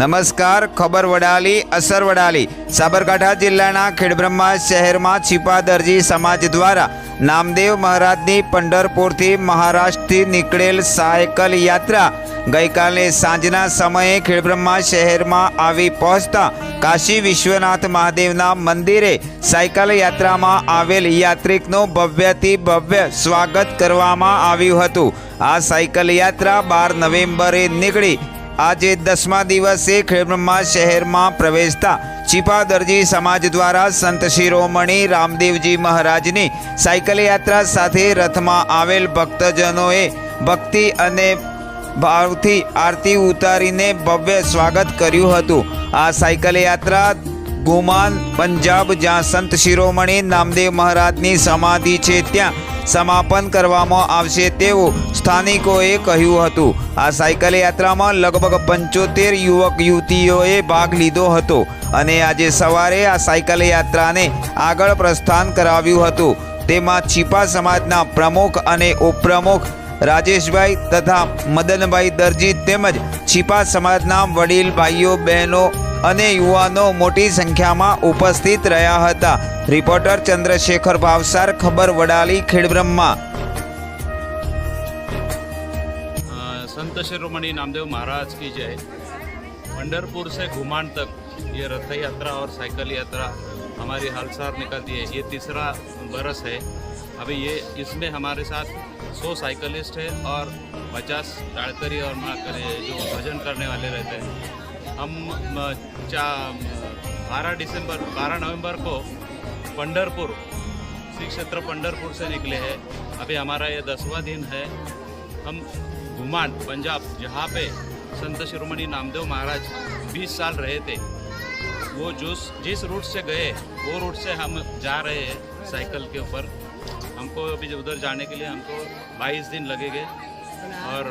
નમસ્કાર ખબર વડાલી અસર વડાલી સાબરકાંઠા જિલ્લાના ખેડબ્રહ્મા શહેરમાં છીપા દરજી સમાજ દ્વારા નામદેવ મહારાજની પંઢરપુરથી મહારાષ્ટ્રથી નીકળેલ સાયકલ યાત્રા ગઈકાલે સાંજના સમયે ખેડબ્રહ્મા શહેરમાં આવી પહોંચતા કાશી વિશ્વનાથ મહાદેવના મંદિરે સાયકલ યાત્રામાં આવેલ યાત્રિકનું ભવ્યથી ભવ્ય સ્વાગત કરવામાં આવ્યું હતું આ સાયકલ યાત્રા બાર નવેમ્બરે નીકળી આજે દસમા દિવસે ખેડબ્રહ્મા શહેરમાં પ્રવેશતા ચીપા દરજી સમાજ દ્વારા સંત શિરોમણી રામદેવજી મહારાજની સાયકલ યાત્રા સાથે રથમાં આવેલ ભક્તજનોએ ભક્તિ અને ભાવથી આરતી ઉતારીને ભવ્ય સ્વાગત કર્યું હતું આ સાયકલ યાત્રા ગુમાન પંજાબ જ્યાં સંત શિરોમણી નામદેવ મહારાજની સમાધિ છે ત્યાં સમાપન કરવામાં આવશે તેવું સ્થાનિકોએ કહ્યું હતું આ સાયકલ યાત્રામાં લગભગ પંચોતેર યુવક યુવતીઓએ ભાગ લીધો હતો અને આજે સવારે આ સાયકલ યાત્રાને આગળ પ્રસ્થાન કરાવ્યું હતું તેમાં છીપા સમાજના પ્રમુખ અને ઉપપ્રમુખ રાજેશભાઈ તથા મદનભાઈ દરજી તેમજ છીપા સમાજના વડીલ ભાઈઓ બહેનો અને યુવાનો મોટી સંખ્યામાં ઉપસ્થિત રહ્યા હતા રિપોર્ટર ચંદ્રશેખર ભાવસાર ખબર વડાળી ખેડબ્રમમાં સંતશિરમણી નામદેવ મહારાજની જે છે મંડરપુર સે ઘુમાનતક યે રથયાત્રા ઓર સાયકલ યાત્રા અમારી હાલસાર નીકળતી હે યે તીસરા વર્ષ હે હવે યે ઇસમે હમારે સાથ 100 સાયકલિસ્ટ હે ઓર 50 ડાળતરી ઓર ના કરે જો ભજન કરને વાલે રહેતે હે हम बारह दिसंबर बारह नवंबर को पंडरपुर श्री क्षेत्र पंडरपुर से निकले हैं अभी हमारा ये दसवा दिन है हम घुमान पंजाब जहाँ पे संत शिरोमणि नामदेव महाराज 20 साल रहे थे वो जो जिस रूट से गए वो रूट से हम जा रहे हैं साइकिल के ऊपर हमको अभी उधर जाने के लिए हमको 22 दिन लगेंगे और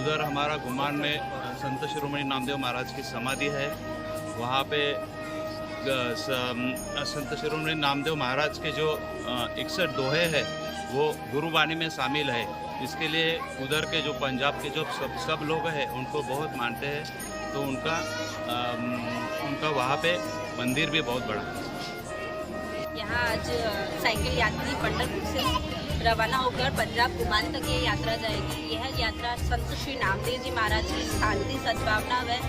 उधर हमारा घुमान में संत शिरोमणि नामदेव महाराज की समाधि है वहाँ पे संत शिरोमणि नामदेव महाराज के जो इकसठ दोहे हैं वो गुरुवाणी में शामिल है इसके लिए उधर के जो पंजाब के जो सब सब लोग हैं उनको बहुत मानते हैं तो उनका आ, उनका वहाँ पे मंदिर भी बहुत बड़ा है यहाँ आज साइकिल यात्री पंडरपुर से रवाना होकर पंजाब घुमान तक ये यात्रा जाएगी यह यात्रा संत श्री नामदेव जी महाराज की शांति सद्भावना व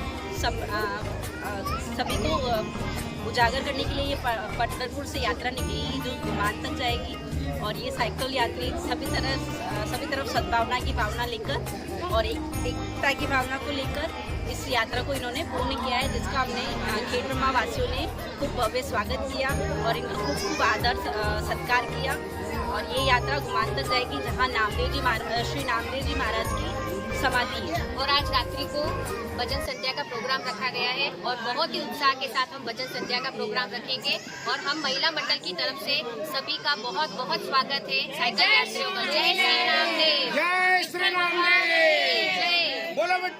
सभी को उजागर करने के लिए ये पटनपुर से यात्रा निकली जो गुमान तक जाएगी और ये साइकिल यात्री सभी तरह सभी तरफ सद्भावना की भावना लेकर और एक एकता की भावना को लेकर इस यात्रा को इन्होंने पूर्ण किया है जिसका हमने खेत वासियों ने खूब भव्य स्वागत किया और इनका खूब खूब आदर सत्कार किया और ये यात्रा गुमान तक जाएगी जहाँ नामदेव जी महाराज श्री नामदेव जी महाराज की समाधि है और आज रात्रि को भजन संध्या का प्रोग्राम रखा गया है और बहुत ही उत्साह के साथ हम भजन संध्या का प्रोग्राम रखेंगे और हम महिला मंडल की तरफ से सभी का बहुत बहुत स्वागत है साइकिल यात्रियों का जय श्री राम जय श्री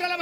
राम